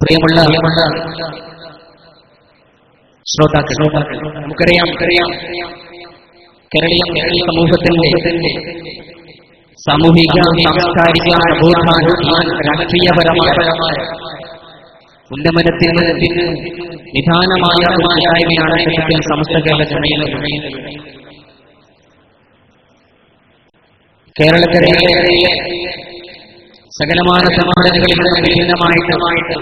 പ്രിയമുള്ള ശ്രോതാക്കൾ നമുക്കറിയാം നമുക്കറിയാം കേരളീയ കേരളീയ സമൂഹത്തിന്റെ സാമൂഹിക സാംസ്കാരിക രാഷ്ട്രീയപരമായ ഉന്നമനത്തിന് നിധാനമായ ഒരു കൂട്ടായ്മയാണ് സമസ്ത കേരള ജനയിൽ കേരളക്കരയിലെ സകലമാന സമാധാനങ്ങളിൽ നിന്ന് വിഭിന്നമായിട്ട്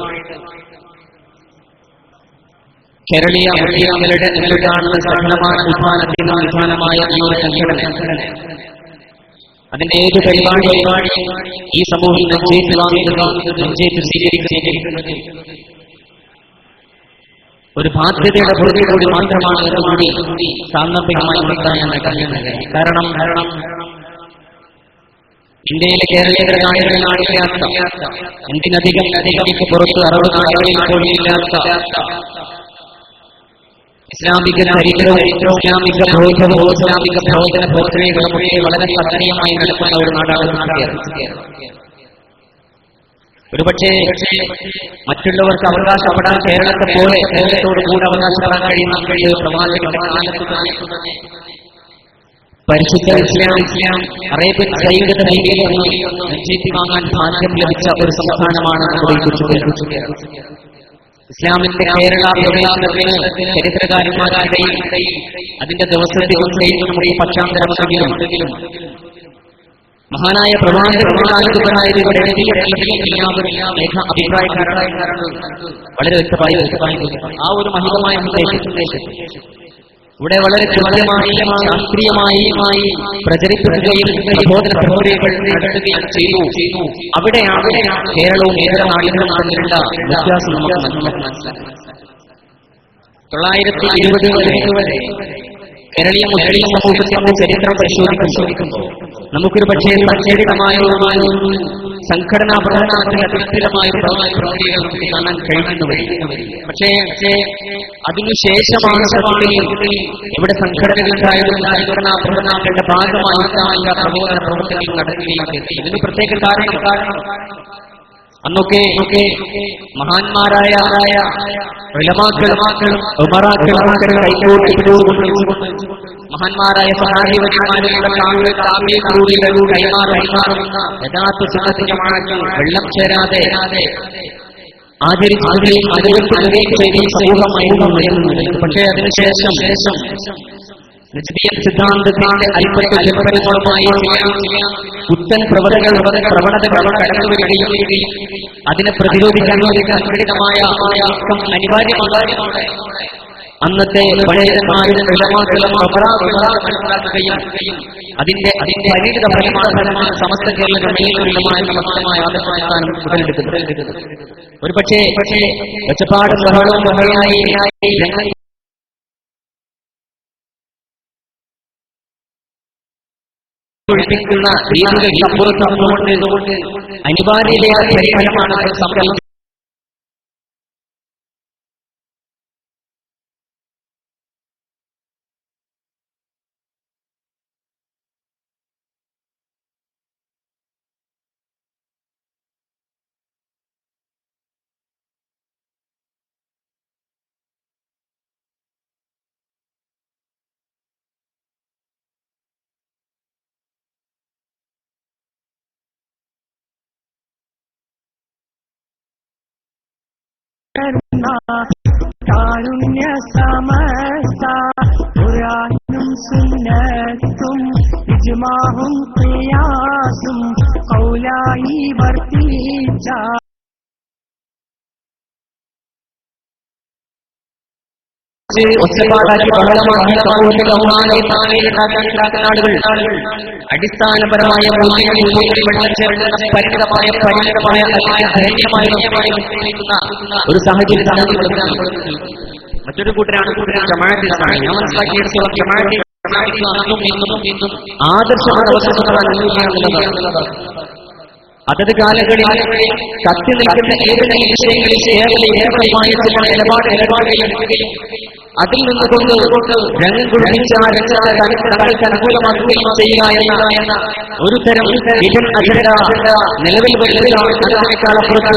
കേരളീയ മുസ്ലിങ്ങളുടെ നിലവിലാണെന്ന് സകലമാന ഉത്ഥാനത്തിന് നിധാനമായ ഈ ഒരു സംഘടന. അതിന്റെ ഏത് പരിപാടി ഈ സമൂഹം നിശ്ചയിച്ചു സ്വീകരിക്കുന്നത് ഒരു ബാധ്യതയുടെ പുറകെ കൂടി മാത്രമാണ് സാങ്കേതികമായി നിർത്താൻ ഞാൻ കഴിയുന്നത്. കാരണം കാരണം ഇന്ത്യയിലെ കേരളീയരുടെ നാടുകളിൽ നാടില്ലാത്ത എന്തിനധികം അധികം പുറത്ത് അറബ് നാടുകളിൽ പോലുമില്ലാത്ത ഇസ്ലാമിക ചരിത്രവും ഇസ്ലാമിക ബോധവും ഇസ്ലാമിക പ്രബോധന പ്രക്രിയകളും ഒക്കെ വളരെ സക്രിയമായി നടക്കുന്ന ഒരു നാടാണ് ഒരുപക്ഷെ മറ്റുള്ളവർക്ക് അവകാശപ്പെടാൻ കേരളത്തെ പോലെ കേരളത്തോട് കൂടെ അവകാശപ്പെടാൻ കഴിയുന്ന കഴിയുന്ന പ്രവാചകന്റെ കാലത്ത് തന്നെ പരിശുദ്ധ ഇസ്ലാം ഇസ്ലാം അറേബ്യൻ സൈനിക നെഞ്ചേറ്റി വാങ്ങാൻ ഭാഗ്യം ലഭിച്ച ഒരു സംസ്ഥാനമാണ് ഇസ്ലാമിന്റെ കേരള പ്രവേശനത്തിന് ചരിത്രകാരന്മാരുടെയും അതിന്റെ ദിവസത്തെ നമ്മുടെ ഈ പശ്ചാത്തലമെങ്കിലും മഹാനായ ലേഖ അഭിപ്രായക്കാരാണ് വളരെ വ്യക്തമായി ആ ഒരു മഹിതമായ ഉദ്ദേശം ഇവിടെ വളരെ കൃത്യമായി ശാസ്ത്രീയമായി പ്രചരിപ്പിക്കുകയും പ്രബോധന പ്രക്രിയകൾ നടത്തുകയും ചെയ്തു. അവിടെയാണ് കേരളവും കേരള നാടുകളും തമ്മിലുള്ള വ്യത്യാസം നമുക്ക് മനസ്സിലാക്കാം തൊള്ളായിരത്തി ഇരുപത് വരെ കേരളീയ മുസ്ലിം സമൂഹത്തിന്റെ ചരിത്രം പരിശോധിക്കുമ്പോൾ നമുക്കൊരു പക്ഷേ സംഘടിതമായ സംഘടനാ പ്രകടനത്തിൽ അധിഷ്ഠിതമായ കാണാൻ കഴിയുന്ന പക്ഷേ അതിനുശേഷമാണ് സത്യത്തിൽ ഇവിടെ സംഘടനകളുണ്ടായതും സംഘടനാ പ്രവർത്തനങ്ങളുടെ ഭാഗമായി പ്രബോധന പ്രവർത്തനങ്ങൾ നടക്കുകയും ഇതിന് പ്രത്യേക കാരണം അന്നൊക്കെ ഒക്കെ മഹാന്മാരായ മഹാന്മാരായ യഥാർത്ഥ സുഖത്തിന്റെ മഴയ്ക്ക് വെള്ളം ചേരാതെ സമൂഹമായിരുന്നു പക്ഷേ അതിനുശേഷം സിദ്ധാന്തത്തിന്റെ അല്പത്തെ ജൽപ്പനങ്ങളുമായി പുത്തൻ പ്രവണതകൾ പ്രവണതകൾ കടന്നു വരികയും അതിനെ പ്രതിരോധിക്കാൻ സംഘടിതമായ നീക്കം അന്നത്തെ പഴയന്മാരും വിളമാക്കളും മനസ്സിലാക്കുകയും അതിന്റെ അതിന്റെ അനീത ഫലമാണ് സമസ്ത കേരള ഗമയിലുള്ള സമസ്തമായ ആദർശസ്ഥാനം ഉടലെടുക്കുന്നത് ഒരു പക്ഷേ പക്ഷേ ഒച്ചപ്പാടും ഒഴിപ്പിക്കുന്ന രീതികൾ അപ്പുറത്തുകൊണ്ട് അനിവാര്യതയായ പരിഹാരമാണ് സംരംഭം కరుణా కారుణ్య సమస్త పురాణం సున్నత్తుం యజమాహం ప్రయాసం కౌలాయి వర్తీచా താഴെയുണ്ടാക്കാൻ ആളുകൾ അടിസ്ഥാനപരമായ പരിമിതമായ ധൈര്യമായ ഒരു സാഹചര്യത്താണ് മറ്റൊരു കൂട്ടരാണ് ജമാഅത്തിലാണ് ഞാൻ എന്നുള്ളതാണ് അതത് കാലങ്ങളിൽ കത്തി നിൽക്കുന്ന ഏതെങ്കിലും വിഷയങ്ങളിൽ ഏറെ ചില നിലപാട് അതിൽ നിന്നുകൊണ്ട് രംഗം കുഴിച്ച ആ രംഗത്തെ തനി- തങ്ങൾക്ക് അനുകൂലമാക്കുകയും ചെയ്യുക എന്ന ഒരു തരം നിലവിൽ അതിനേക്കാളപ്പുറത്ത്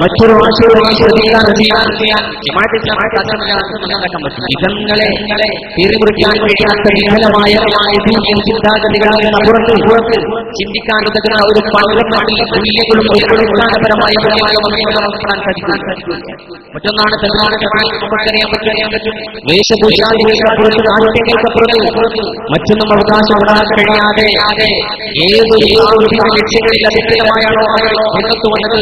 മറ്റൊരു ആശയവുമായി ശ്രദ്ധിക്കാൻ ചെയ്യാൻ ഇതങ്ങളെ തീറിമുറിക്കാൻ കഴിയാത്ത വിഫലമായ ദീനിയൻ ചിന്താഗതികളിൽ അപ്പുറത്ത് ചിന്തിക്കാൻ ഉതകുന്ന ഒരു പന്ത്രണ്ട് മൂല്യങ്ങളും അടിസ്ഥാനപരമായ മൂല്യങ്ങളും നടത്താൻ മനസ്സിലാക്കാൻ സാധിക്കും മറ്റൊന്നാണ് നമുക്കറിയാൻ പറ്റും വേഷഭൂഷാദികൾക്കപ്പുറത്ത് ആശയങ്ങൾക്കപ്പുറത്ത് മറ്റൊന്നും അവകാശപ്പെടാൻ കഴിയാതെ ഏതൊരു ലക്ഷ്യങ്ങളിൽ അധികമായാണോ മുന്നോട്ട് വന്നത്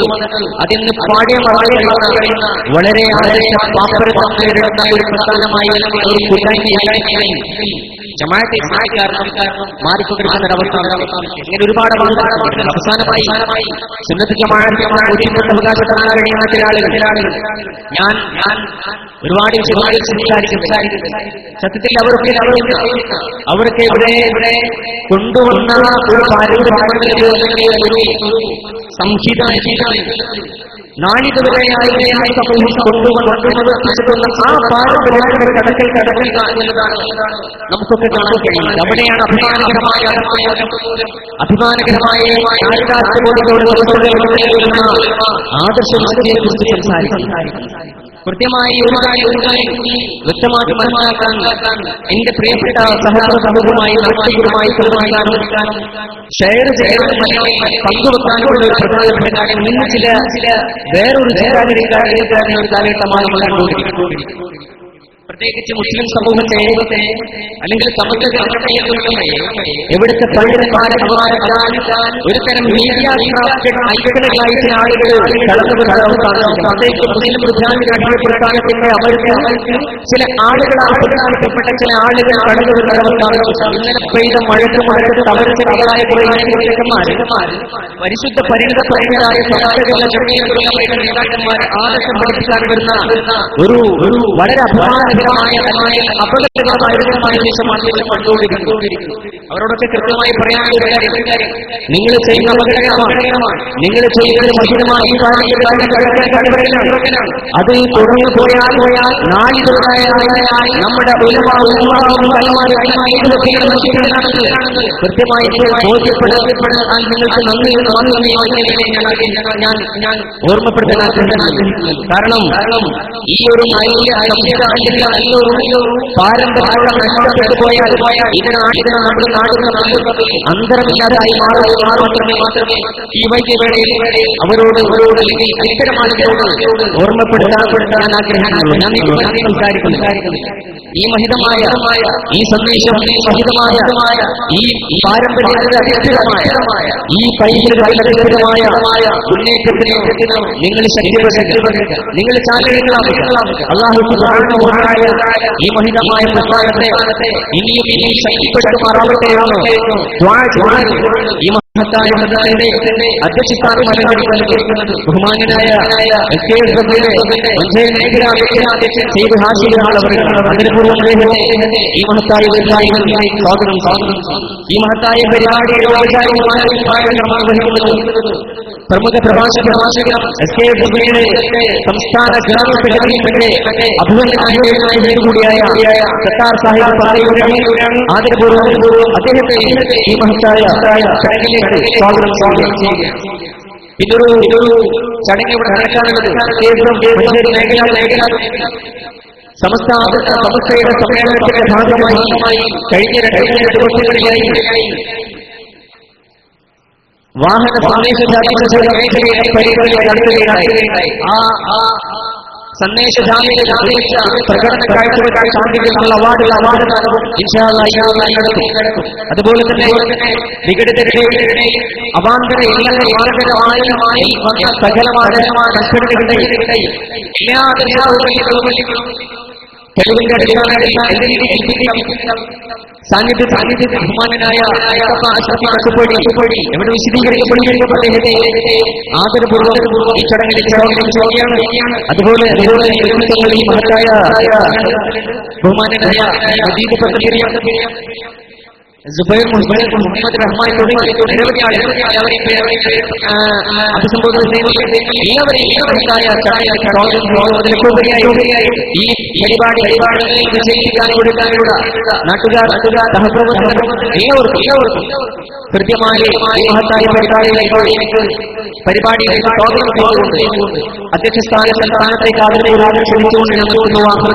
അതിന് പാടിയ മറയുന്ന വളരെ ആദർശ പാപ്പരത്വം നേരിടുന്ന ഒരു പ്രസ്ഥാനമായി ഒരു കൂട്ടായ്മയായി ജമാഅത്തെ കാരണം മാറിക്കൊണ്ടിരിക്കുന്ന ഒരവസ്ഥ ഇങ്ങനെ ഒരുപാട് അവസാനമായി സുന്നത്ത് ചില ആളുകൾ ഞാൻ ഞാൻ ഒരുപാട് സത്യത്തിൽ അവർക്ക് അവർക്ക് ഇവിടെ ഇവിടെ കൊണ്ടുവന്ന ഒരു പാരമ്പര്യ സംഹിത നാളിതുവരെയായി സമൂഹം ആ പാരമ്പര്യങ്ങളുടെ കടക്കൽ കടക്കൽ എന്നതാണ് നമുക്കൊക്കെ കാണാൻ അവിടെയാണ് അഭിമാനകരമായ അഭിമാനകരമായ ആദർശ കുറിച്ച് സംസാരിക്കും കൃത്യമായി ഒരു വ്യക്തമാക്കി മനസ്സിലാക്കാൻ എന്റെ പ്രിയപ്പെട്ട സഹോദര സമൂഹമായി സംബന്ധിക്കാനും ഷെയർ ചെയ്യാനും പങ്കുവെക്കാനുമുള്ള ഒരു പ്രധാനപ്പെട്ട കാര്യം ഇന്ന് ചില ചില गैर और उसी का तरीका एक आदमी निकाले तमाम പ്രത്യേകിച്ച് മുസ്ലിം സമൂഹത്തെ അല്ലെങ്കിൽ എവിടുത്തെ ഒരു തരം മീഡിയ ചില ആളുകൾ അടിമപ്പെടുത്താനത്തിന്റെ അവർക്ക് ചില ആളുകളാൽ പ്രധാനപ്പെട്ട ചില ആളുകൾ കടന്നു ഇന്നലെ പെയ്ത മഴക്ക് മഴക്ക് തവരച്ചകളായ കുറെ പരിശുദ്ധ പരിണിത പ്രേമരായ സമാജങ്ങളുടെ നേതാക്കന്മാർ ആദർശം പഠിപ്പിക്കാൻ വരുന്ന ഒരു വളരെ അഭിമാനകരമായ അപകടകരമായ വിധമായ ദേശമാണ് കണ്ടുകൊണ്ടിരിക്കുന്നു. അവരോടൊക്കെ കൃത്യമായി പറയാനുള്ള കാര്യം. നിങ്ങൾ ചെയ്യുന്ന അപകടകരമാണ്. നിങ്ങൾ ചെയ്യുന്നത് മഹിതമായി അത് തുടർന്ന് പോയാൽ പോയാൽ നാളിതുവരായ നമ്മുടെ കൃത്യമായി ബോധ്യപ്പെടാൻ നിങ്ങൾക്ക് നന്ദി നന്ദി ഞാൻ ഞാൻ ഓർമ്മപ്പെടുത്താൻ കാരണം ഈ ഒരു നല്ല സംവിധാനത്തിന്റെ നല്ലൊരു പാരമ്പര്യം നഷ്ടപ്പെട്ടു പോയാൽ ഇതിനാണ് നമ്മുടെ നാടുന്ന അന്തരമില്ലാതായി മാറുക മാത്രമേ മാത്രമേ ഈ വൈദ്യവേളയിൽ അവരോട് അവരോട് ഇത്തരം ആളുകളോട് ഓർമ്മപ്പെടുത്താൻ ഞാൻ ഈ മഹിതമായ ഈ സന്ദേശം മഹിതമായ ഈ പാരമ്പര്യത്തിന്റെ ഈ പൈതൃകമായ മുന്നേറ്റത്തിന് നിങ്ങൾ ശക്തി നിങ്ങൾ ചാനലുകളാണ് അള്ളാഹു സുബ്ഹാനഹു ഈ മഹിതമായ പ്രസ്ഥാനത്തെ ഇനിയും ഇനിയും ശക്തിപ്പെടുത്തുമാറാവട്ടെ എന്ന് ഈ മഹത്തായ മതത്തിന്റെ അധ്യക്ഷസ്ഥാനം അലങ്കരിക്കുന്നത് ബഹുമാനായ ചെയ്ത് പൂർവം ഈ മഹത്തായ പരിപാടികളിൽ സ്വാഗതം. സ്വാഗതം ഈ മഹത്തായ പരിപാടിയുടെ ഔപചാരികമായ നിർവഹിക്കുന്നത് പ്രമുഖ പ്രഭാഷക പ്രഭാഷകൻ എസ് കെ എസ് സംസ്ഥാന ജനറൽ സെക്രട്ടറിയുടെ അഭിനന്ദനായ സത്താർ സാഹിബ് പറയുകയാണ് ആദരപൂർവം അദ്ദേഹത്തെ ഈ മഹത്തായ സ്വാഗതം ഇതൊരു ഇതൊരു സമസ്ത സമസ്തയുടെ സമ്മേളനത്തിന്റെ ഭാഗമായി കഴിഞ്ഞ രണ്ട് വർഷങ്ങളിലായി ജാമ്യത ജാമ്യച്ച പ്രകടന കാഴ്ചവെക്കാൻ സാധിക്കുന്നുള്ള അവാർഡ് അവാർഡ് അതുപോലെ തന്നെ വിഘടിതരുടെ അവാന്തര വന്ന സകലമായ എല്ലാ തെളിവിന്റെ അടിസ്ഥാനത്തിൽ സാന്നിധ്യ സാന്നിധ്യ ബഹുമാനായ എവിടെ വിശദീകരിക്കപ്പെടുകയും അദ്ദേഹത്തെ ആദരപൂർവം ഈ ചടങ്ങിൽ ചോദിക്കുകയാണ് അതുപോലെ ഈ മഹത്തായ മജീദ് പദ്ധതി സുബൈർ മുഹമ്മദ് റഹ്മാൻ തുടങ്ങി നിരവധി ആളുകൾ അഭിസംബോധന ചെയ്യുന്നു. എല്ലാവരെയും ഈ പരിപാടി പരിപാടികളിൽ വിജയിക്കാൻ കൊടുക്കാനുള്ള നാട്ടുകാർ നാട്ടുകാർ എല്ലാവർക്കും എല്ലാവർക്കും കൃത്യമായി ഈ മഹത്തായ പരിപാടിയിലേക്ക് പരിപാടിയിലേക്ക് സ്വാഗതം ചെയ്തുകൊണ്ട് അധ്യക്ഷ സ്ഥാനത്ത് സ്ഥാനത്തേക്ക് ആദരവ് ക്ഷണിച്ചുകൊണ്ട് ഞങ്ങൾ വാക്കുകൾ